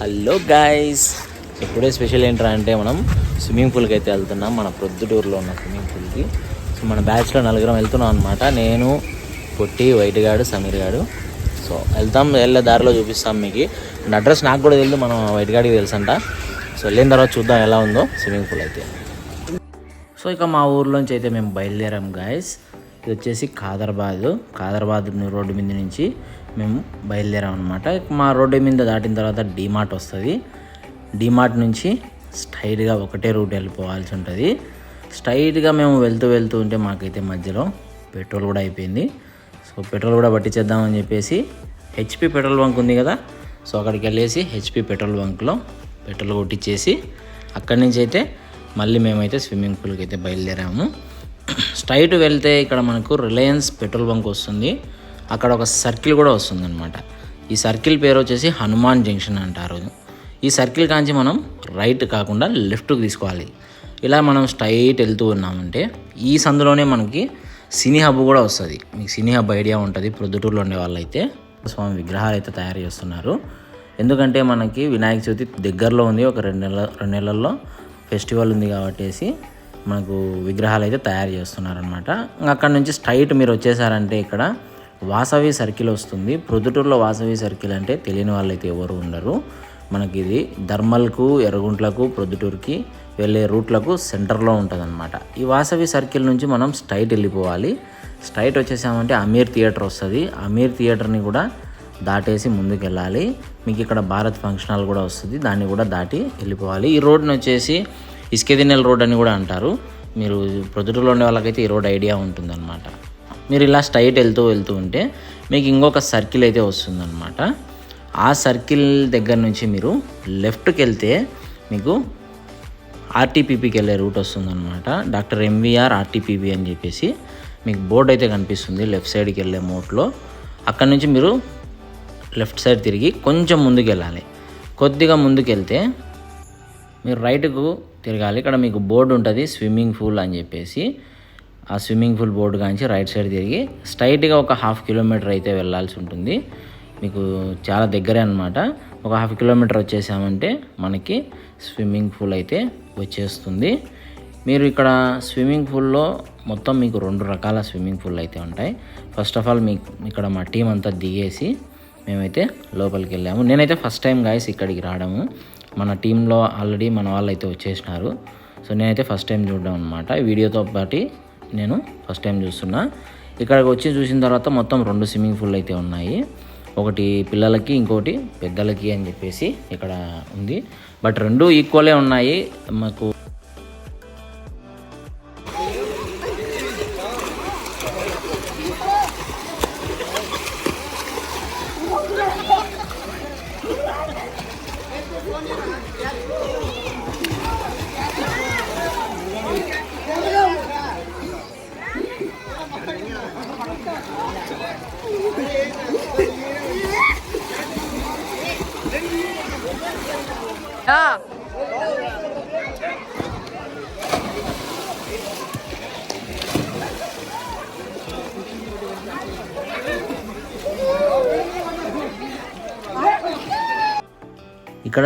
Hello guys. ఇప్పుడే special ఏంట్రా అంటే మనం స్విమ్మింగ్ పూల్కి అయితే వెళ్తున్నాం. మన ప్రొద్దుటూరులో ఉన్న స్విమ్మింగ్ పూల్కి. సో మన బ్యాచ్లో నలుగురం వెళ్తున్నాం అనమాట నేను పొట్టి వైట్ గాడు సమీర్ గాడు. సో వెళ్తాం వెళ్ళే దారిలో చూపిస్తాం మీకు. అండ్ అడ్రస్ నాకు కూడా తెలియదు మనం వైట్ గాడికి తెలుసంట. సో వెళ్ళిన తర్వాత చూద్దాం ఎలా ఉందో స్విమ్మింగ్ పూల్ అయితే. సో ఇక మా ఊర్లోంచి అయితే మేము బయలుదేరాం గాయస్. ఇది వచ్చేసి ఖాదర్బాద్. ఖాదర్బాద్ రోడ్డు మీద నుంచి మేము బయలుదేరాం అనమాట మా రోడ్డు మీద దాటిన తర్వాత డీమార్ట్ వస్తుంది. డీమార్ట్ నుంచి స్ట్రైట్గా ఒకటే రూట్ వెళ్ళిపోవాల్సి ఉంటుంది. స్ట్రైట్గా మేము వెళ్తూ వెళ్తూ ఉంటే మాకైతే మధ్యలో పెట్రోల్ కూడా అయిపోయింది. సో పెట్రోల్ కూడా పట్టించేద్దామని చెప్పేసి హెచ్పి పెట్రోల్ బంక్ ఉంది కదా సో అక్కడికి వెళ్ళేసి హెచ్పి పెట్రోల్ బంక్లో పెట్రోల్ కొట్టించేసి అక్కడి నుంచి అయితే మళ్ళీ మేమైతే స్విమ్మింగ్ పూల్కి అయితే బయలుదేరాము. స్ట్రైట్ వెళ్తే ఇక్కడ మనకు రిలయన్స్ పెట్రోల్ బంక్ వస్తుంది. అక్కడ ఒక సర్కిల్ కూడా వస్తుంది అనమాట ఈ సర్కిల్ పేరు వచ్చేసి హనుమాన్ జంక్షన్ అంటారు ఈ సర్కిల్ కాంచి మనం రైట్ కాకుండా లెఫ్ట్కి తీసుకోవాలి. ఇలా మనం స్ట్రైట్ వెళ్తూ ఉన్నామంటే ఈ సందులోనే మనకి సినీ హబ్ కూడా వస్తుంది. మీకు సినీ హబ్ ఐడియా ఉంటుంది. ప్రొద్దుటూరులో ఉండే వాళ్ళైతే స్వామి విగ్రహాలు అయితే తయారు చేస్తున్నారు. ఎందుకంటే మనకి వినాయక చవితి దగ్గరలో ఉంది. ఒక రెండు నెలల రెండు నెలల్లో ఫెస్టివల్ ఉంది కాబట్టి మనకు విగ్రహాలు అయితే తయారు చేస్తున్నారనమాట అక్కడ నుంచి స్ట్రైట్ మీరు వచ్చేసారంటే ఇక్కడ వాసవి సర్కిల్ వస్తుంది. ప్రొద్దుటూరులో వాసవి సర్కిల్ అంటే తెలియని వాళ్ళైతే ఎవరు ఉండరు. మనకి ఇది ధర్మల్కు ఎర్రగుంట్లకు ప్రొద్దుటూరుకి వెళ్ళే రూట్లకు సెంటర్లో ఉంటుందన్నమాట. ఈ వాసవి సర్కిల్ నుంచి మనం స్ట్రైట్ వెళ్ళిపోవాలి. స్ట్రైట్ వచ్చేసామంటే అమీర్ థియేటర్ వస్తుంది. అమీర్ థియేటర్ని కూడా దాటేసి ముందుకు వెళ్ళాలి మీకు ఇక్కడ భారత్ ఫంక్షన్ హాల్ కూడా వస్తుంది. దాన్ని కూడా దాటి వెళ్ళిపోవాలి. ఈ రోడ్ని వచ్చేసి ఇస్కెదినెల్ రోడ్ అని కూడా అంటారు. మీరు ప్రొద్దుటూరులో ఉండే వాళ్ళకైతే ఈ రోడ్ ఐడియా ఉంటుందన్నమాట. మీరు ఇలా స్ట్రైట్ వెళ్తూ వెళ్తూ ఉంటే మీకు ఇంకొక సర్కిల్ అయితే వస్తుందన్నమాట. ఆ సర్కిల్ దగ్గర నుంచి మీరు లెఫ్ట్కి వెళ్తే మీకు ఆర్టీపీపీకి వెళ్ళే రూట్ వస్తుందన్నమాట. డాక్టర్ ఎంవీఆర్ ఆర్టీపీపీ అని చెప్పేసి మీకు బోర్డు అయితే కనిపిస్తుంది. లెఫ్ట్ సైడ్కి వెళ్ళే మోట్లో అక్కడ నుంచి మీరు లెఫ్ట్ సైడ్ తిరిగి కొంచెం ముందుకు వెళ్ళాలి. కొద్దిగా ముందుకు వెళ్తే మీరు రైట్కు తిరగాలి. ఇక్కడ మీకు బోర్డు ఉంటుంది స్విమ్మింగ్ పూల్ అని చెప్పేసి. ఆ స్విమ్మింగ్ పూల్ బోర్డు కాంచి రైట్ సైడ్ తిరిగి స్ట్రైట్గా ఒక హాఫ్ కిలోమీటర్ అయితే వెళ్ళాల్సి ఉంటుంది. మీకు చాలా దగ్గరే అనమాట ఒక హాఫ్ కిలోమీటర్ వచ్చేసామంటే మనకి స్విమ్మింగ్ పూల్ అయితే వచ్చేస్తుంది. మీరు ఇక్కడ స్విమ్మింగ్ పూల్లో మొత్తం మీకు రెండు రకాల స్విమ్మింగ్ పూల్ అయితే ఉంటాయి. ఫస్ట్ ఆఫ్ ఆల్ మీ ఇక్కడ మా టీం అంతా దిగేసి మేమైతే లోపలికి వెళ్ళాము. నేనైతే ఫస్ట్ టైం గాయస్ ఇక్కడికి రావడము. మన టీంలో ఆల్రెడీ మన వాళ్ళు అయితే వచ్చేసినారు. సో నేనైతే ఫస్ట్ టైం చూడడం అనమాట వీడియోతో పాటు నేను ఫస్ట్ టైం చూస్తున్నా. ఇక్కడికి వచ్చి చూసిన తర్వాత మొత్తం రెండు స్విమ్మింగ్ పూల్ అయితే ఉన్నాయి. ఒకటి పిల్లలకి ఇంకోటి పెద్దలకి అని చెప్పేసి ఇక్కడ ఉంది. బట్ రెండు ఈక్వలే ఉన్నాయి. మాకు ఇక్కడ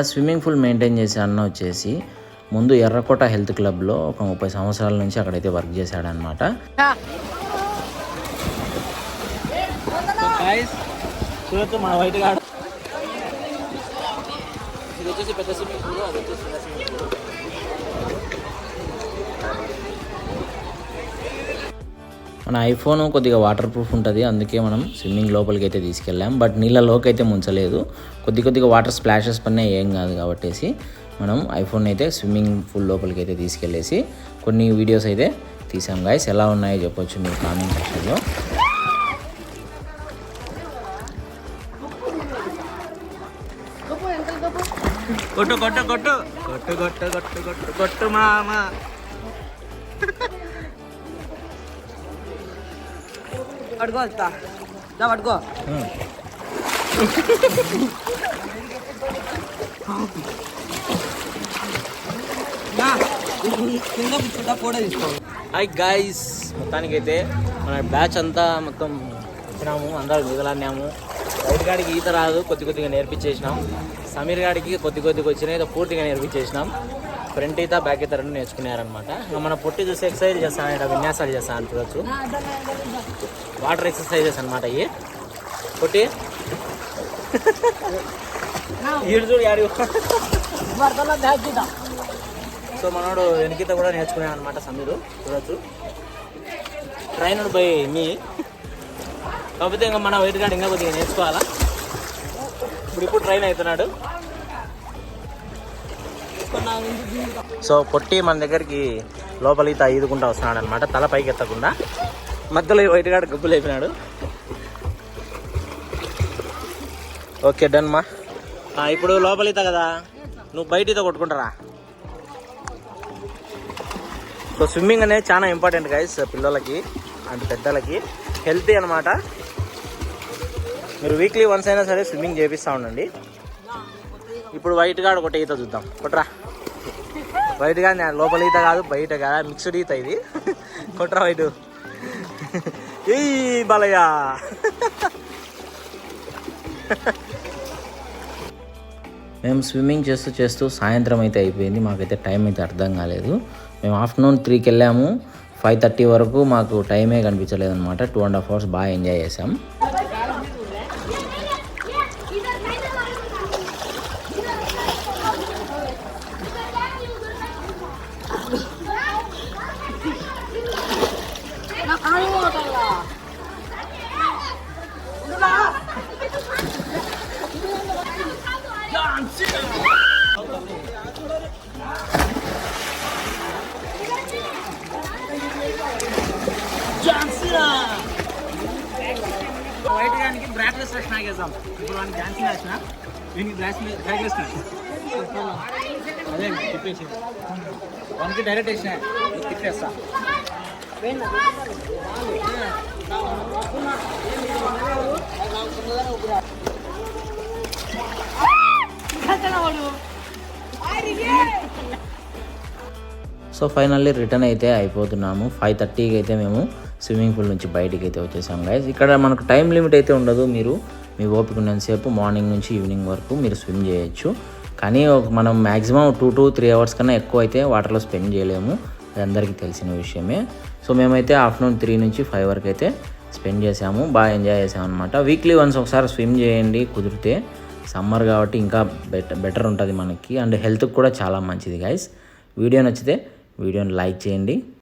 స్విమ్మింగ్ పూల్ మెయింటైన్ చేసే అన్న వచ్చేసి ముందు ఎర్రకోట హెల్త్ క్లబ్లో ఒక ముప్పై సంవత్సరాల నుంచి అక్కడైతే వర్క్ చేశాడనమాట చూడొచ్చు మన వైట్ గార్డ్ ఇది వచ్చేసి పెద్ద స్విమ్మింగ్ పూల్ అది వచ్చేసి మన ఐఫోన్ కొద్దిగా వాటర్ ప్రూఫ్ ఉంటుంది అందుకే మనం స్విమ్మింగ్ లోపలికి అయితే తీసుకెళ్ళాం. బట్ నీళ్ళలోకి అయితే ముంచలేదు. కొద్ది కొద్దిగా వాటర్ స్ప్లాషెస్ పైన ఏం కాదు కాబట్టేసి మనం ఐఫోన్ అయితే స్విమ్మింగ్ పూల్ లోపలికి అయితే తీసుకెళ్ళేసి కొన్ని వీడియోస్ అయితే తీసాం. గాయస్ ఎలా ఉన్నాయో చెప్పొచ్చు మీరు కామెంట్ సెక్షన్లో కొట్టు కొట్టు కొట్టు. కొట్టు కొట్టు కొట్టు కొట్టు కొట్టు మామ. పడుకో వస్తా దా పడుకో. హాయ్ గాయస్ మొత్తానికైతే మన బ్యాచ్ అంతా మొత్తం వచ్చినాము అందరూ దిగలాడినాము. బయట కాడికి ఈత రాదు కొద్ది కొద్దిగా నేర్పించేసినాం. సమీర్ గారికి కొద్ది కొద్దిగా వచ్చినాయి. పూర్తిగా నేర్పించేసినాం. ఫ్రంట్ ఈత బ్యాక్ ఈత రెండు నేర్చుకున్నారనమాట ఇంకా మన పొట్టి చూసి ఎక్సర్సైజ్ చేస్తాను ఇక్కడ విన్యాసాలు చేస్తాను చూడొచ్చు. వాటర్ ఎక్సర్సైజెస్ అనమాట ఇవి పొట్టి. ఈడు చూడు సో మనోడు వెనకిత కూడా నేర్చుకున్నాడు అనమాట సమీరు. చూడొచ్చు. Train by me. కాకపోతే ఇంకా మన వెయిట్ గార్డ్ ఇంకా కొద్దిగా నేర్చుకోవాలా? ఇప్పుడు ఇప్పుడు ట్రైన్ అవుతున్నాడు. సో పొట్టి మన దగ్గరికి లోపలికి ఈదుకుంటా వస్తున్నాడు అనమాట తల పైకి ఎత్తకుండా. మధ్యలో వైట్ కాడ గబ్బులు అయిపోయినాడు. ఓకే డన్ మా. ఇప్పుడు లోపలిత కదా. నువ్వు బయట ఈత కొట్టుకుంటారా? సో స్విమ్మింగ్ అనేది చాలా ఇంపార్టెంట్ గైస్ పిల్లలకి అండ్ పెద్దలకి. హెల్తీ అనమాట మీరు వీక్లీ వన్స్ అయినా సరే స్విమ్మింగ్ చేపిస్తూ ఉండండి. ఇప్పుడు వైట్ గాడు ఒకటి ఈత చూద్దాం. కొట్రా. వైట్ గార్డ్ లోపల ఈత కాదు బయట కాదు మిక్స్డ్ ఈత ఇది. కొట్రా వైట్ ఏ బలయ మేము స్విమ్మింగ్ చేస్తూ చేస్తూ సాయంత్రం అయితే అయిపోయింది. మాకైతే టైం అయితే అర్థం కాలేదు. మేము ఆఫ్టర్నూన్ త్రీకి వెళ్ళాము. ఫైవ్ థర్టీ వరకు మాకు టైమే కనిపించలేదు అనమాట టూ అండ్ హాఫ్ అవర్స్ బాగా ఎంజాయ్ చేసాం వైట్ గానికి బ్రాక్లెస్ రక్షణ వేసాం ఇప్పుడు వానికి డాన్సింగ్ వేసిన దీనికి బ్రాక్లెస్ అదే తిప్పేసి వానికి డైరెక్ట్ వేసిన తిప్పేస్తా సో ఫైనల్లీ రిటర్న్ అయితే అయిపోతున్నాము. ఫైవ్ థర్టీకి అయితే మేము స్విమ్మింగ్ పూల్ నుంచి బయటికి అయితే వచ్చేసాం గైస్ ఇక్కడ మనకు టైం లిమిట్ అయితే ఉండదు. మీరు మీ ఓపిక ఉన్నంతసేపు మార్నింగ్ నుంచి ఈవినింగ్ వరకు మీరు స్విమ్ చేయొచ్చు. కానీ మనం maximum two to three hours కన్నా ఎక్కువ అయితే వాటర్లో స్పెండ్ చేయలేము. అది అందరికీ తెలిసిన విషయమే. సో మేమైతే ఆఫ్టర్నూన్ త్రీ నుంచి ఫైవ్ వరకు అయితే స్పెండ్ చేసాము బాగా ఎంజాయ్ చేసాము అనమాట వీక్లీ వన్స్ ఒకసారి స్విమ్ చేయండి కుదిరితే. సమ్మర్ కాబట్టి ఇంకా బెటర్ బెటర్ ఉంటుంది మనకి. అండ్ హెల్త్కి కూడా చాలా మంచిది గైస్ వీడియో నచ్చితే వీడియోని లైక్ చేయండి.